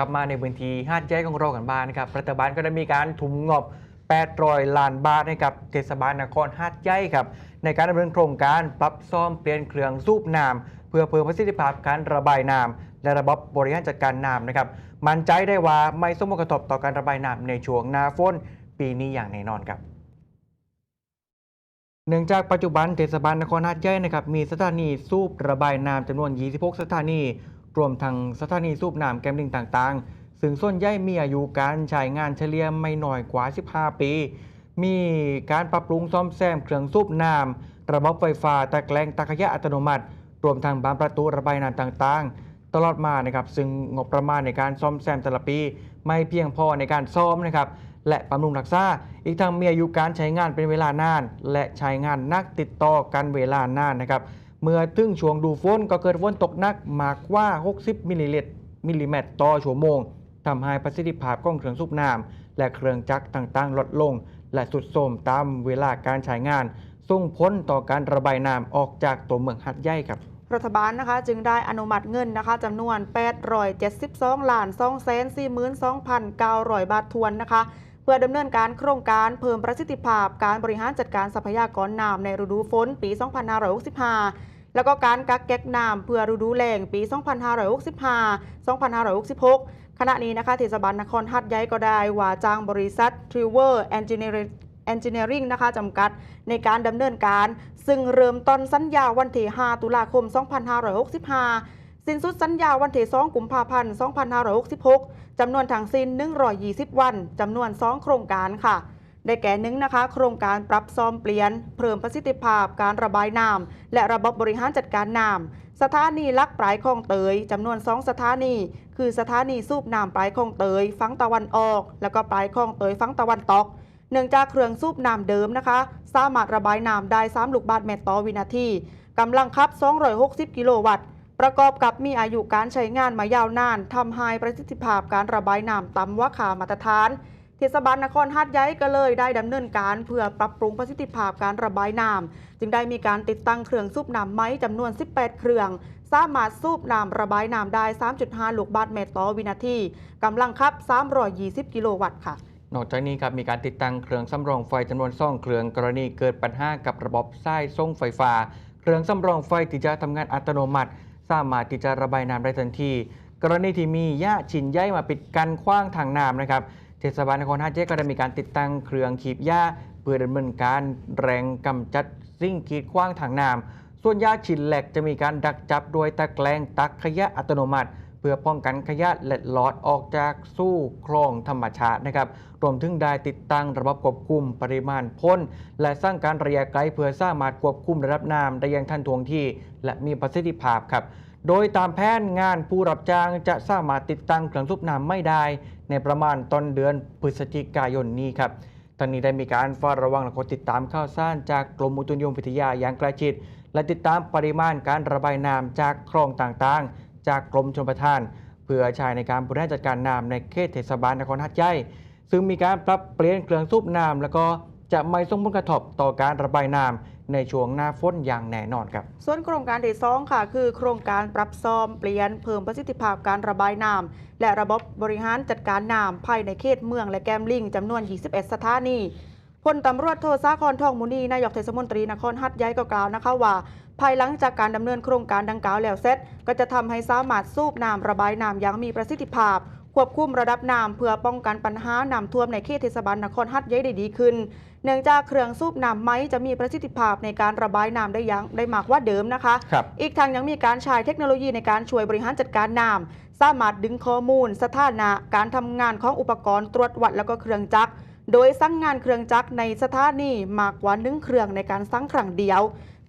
กลับมาในพื้นที่หาดใหญ่ของเรากันบ้างนะครับรัฐบาลก็ได้มีการถุมงบ800ล้านบาทให้กับเทศบาลนครหาดใหญ่ครับในการดำเนินโครงการปรับซ่อมเปลี่ยนเครื่องสูบน้ำเพื่อเพิ่มประสิทธิภาพการระบายน้ำและระบบบริหารจัดการน้ำนะครับมั่นใจได้ว่าไม่ส่งผลกระทบต่อการระบายน้ำในช่วงหน้าฝนปีนี้อย่างแน่นอนครับเนื่องจากปัจจุบันเทศบาลนครหาดใหญ่นะครับมีสถานีสูบระบายน้ำจำนวน 26 สถานี รวมทั้งสถานีสูบน้ำแกมลิงต่างๆ ซึ่งส่วนใหญ่มีอายุการใช้งานเฉลี่ยไม่น้อยกว่า 15 ปี มีการปรับปรุงซ่อมแซมเครื่องสูบน้ำระบบไฟฟ้าตะแกรงตักขยะอัตโนมัติ รวมทั้งบานประตูระบายน้ำต่างๆ ตลอดมานะครับซึ่งงบประมาณในการซ่อมแซมแต่ละปี ไม่เพียงพอในการซ่อมนะครับและบำรุงรักษา อีกทั้งมีอายุการใช้งานเป็นเวลานาน และใช้งานนักติดต่อกันเวลานานนะครับ เมื่อถึงช่วงดูฝนก็เกิดฝนตกหนักมากกว่า 60 มิลลิลิตรมิลลิเมตรต่อชั่วโมงทำให้ประสิทธิภาพของเครื่องสูบน้ำและเครื่องจักรต่างๆ ลดลง และสุดโทรมตามเวลาการใช้งาน ส่งผลต่อการระบายน้ำออกจากตัวเมืองหัดใหญ่ครับรัฐบาลนะคะจึงได้อนุมัติเงินนะคะจำนวน 872ล้าน242,900 บาททวนนะคะ เพื่อดำเนินการโครงการเพิ่มประสิทธิภาพการบริหารจัดการทรัพยากรน้ำในฤดูฝนปี 2565 แล้วก็การกักเก็บน้ำเพื่อฤดูแล้งปี 2565-2566 ขณะนี้นะคะเทศบาลนครหัดใหญ่ก็ได้ว่าจ้างบริษัท Triver Engineering Engineering นะคะจำกัดในการดำเนินการ ซึ่งเริ่มต้นสัญญาวันที่ 5 ตุลาคม 2565 สิ้นสุดสัญญาวันที่ 2 กุมภาพันธ์ 2566 จำนวนทั้งสิ้น 120 วัน จำนวน 2 โครงการค่ะ ได้แก่หนึ่งนะคะ โครงการปรับซ่อมเปลี่ยน เพิ่มประสิทธิภาพการระบายน้ำและระบบบริหารจัดการน้ำสถานีลักปลายคลองเตยจำนวน2สถานี คือสถานีสูบน้ำปลายคลองเตยฝั่งตะวันออก แล้วก็ปลายคลองเตยฝั่งตะวันตกเนื่องจากเครื่องสูบน้ำเดิมนะคะ สามารถระบายน้ำได้3ลูกบาศก์เมตรต่อวินาทีกำลังคับ 260 กิโลวัตต์ ประกอบกับมีอายุการใช้งานมายาวนานทำให้ประสิทธิภาพการระบายน้ำต่ำว่าค่ามาตรฐาน เทศบาลนครหาดใหญ่ก็เลยได้ดำเนินการเพื่อปรับปรุงประสิทธิภาพการระบายน้ำจึงได้มีการติดตั้งเครื่องสูบน้ำไม้จำนวน 18 เครื่อง สามารถสูบน้ำระบายน้ำได้ 3.5 ลูกบาศก์เมตรต่อวินาทีกำลังคับ 320 กิโลวัตต์ค่ะ นอกจากนี้ครับมีการติดตั้งเครื่องสำรองไฟจำนวนซ่องเครื่องกรณีเกิดปัญหากับระบบสายส่งไฟฟ้า เครื่องสำรองไฟที่จะทำงานอัตโนมัติ สามารถที่จะระบายน้ำได้ทันที กรณีที่มีหญ้าฉินใยมาปิดกันขว้างทางน้ำนะครับ เทศบาลนครหาดใหญ่ก็ได้มีการติดตั้งเครื่องขีบหญ้าเพื่อดำเนินการแรงกำจัดสิ่งกีดขว้างทางน้ำส่วนหญ้าฉินแหลกจะมีการดักจับโดยตะแกรงตักขยะอัตโนมัติ เพื่อป้องกันขยะเล็ดลอดออกจากสู่คลองธรรมชาตินะครับรวมถึงได้ติดตั้งระบบควบคุมปริมาณพ่นและสร้างการระยะไกลเพื่อสร้างมารควบคุมระดับน้ำได้อย่างทันท่วงทีและมีประสิทธิภาพครับ โดยตามแผนงานผู้รับจ้างจะสามารถติดตั้งเครื่องสูบน้ำไม่ได้ ในประมาณต้นเดือนพฤศจิกายนนี้ครับทางนี้ได้มีการเฝ้าระวังและกดติดตามข่าวสารจากกรมอุตุนิยมวิทยาอย่างใกล้ชิด และติดตามปริมาณการระบายน้ำจากคลองต่างๆ จากกรมชลประทาน เพื่อใช้ในการบริหารจัดการน้ำในเขตเทศบาลนครหัดใหญ่ซึ่งมีการปรับเปลี่ยนเครื่องสูบน้ำแล้วก็จะไม่ส่งผลกระทบต่อการระบายน้ำ ในช่วงหน้าฝนอย่างแน่นอนครับ ส่วนโครงการที่สองค่ะ คือโครงการปรับซ่อมเปลี่ยนเพิ่มประสิทธิภาพการระบายน้ำและระบบบริหารจัดการน้ำภายในเขตเมืองและแกมลิงจำนวน 21 สถานีพลตำรวจโทสาครทองมุนีนายกเทศมนตรีนครหัดใหญ่ก็กล่าวนะคะว่า ภายหลังจากการดำเนินโครงการดังกล่าวแล้วเสร็จ ก็จะทำให้สามารถสูบน้ำระบายน้ำอย่างมีประสิทธิภาพ ควบคุมระดับน้ำเพื่อป้องกันปัญหาน้ำท่วมในเขตเทศบาลนครหัดใหญ่ได้ดีขึ้น เนื่องจากเครื่องสูบน้ำไม้จะมีประสิทธิภาพในการระบายน้ำได้อยังได้มากกว่าเดิมนะคะครับอีกทางยังมีการใช้เทคโนโลยีในการช่วยบริหารจัดการน้ำสามารถดึงข้อมูล สถานะการทำงานของอุปกรณ์ตรวจวัดแล้วก็เครื่องจักรโดยสั่งงานเครื่องจักรในสถานีมากกว่าหนึ่งเครื่องในการสั่งครั้งเดียว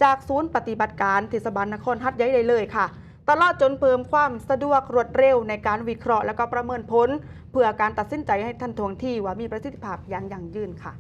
จากศูนย์ปฏิบัติการเทศบาลนครฮัดใหญ่ได้เลยค่ะ ตลอดจนเพิ่มความสะดวกรวดเร็วในการวิเคราะห์และก็ประเมินผล เพื่อการตัดสินใจให้ทันท่วงทีว่ามีประสิทธิภาพอย่างยั่งยืนค่ะ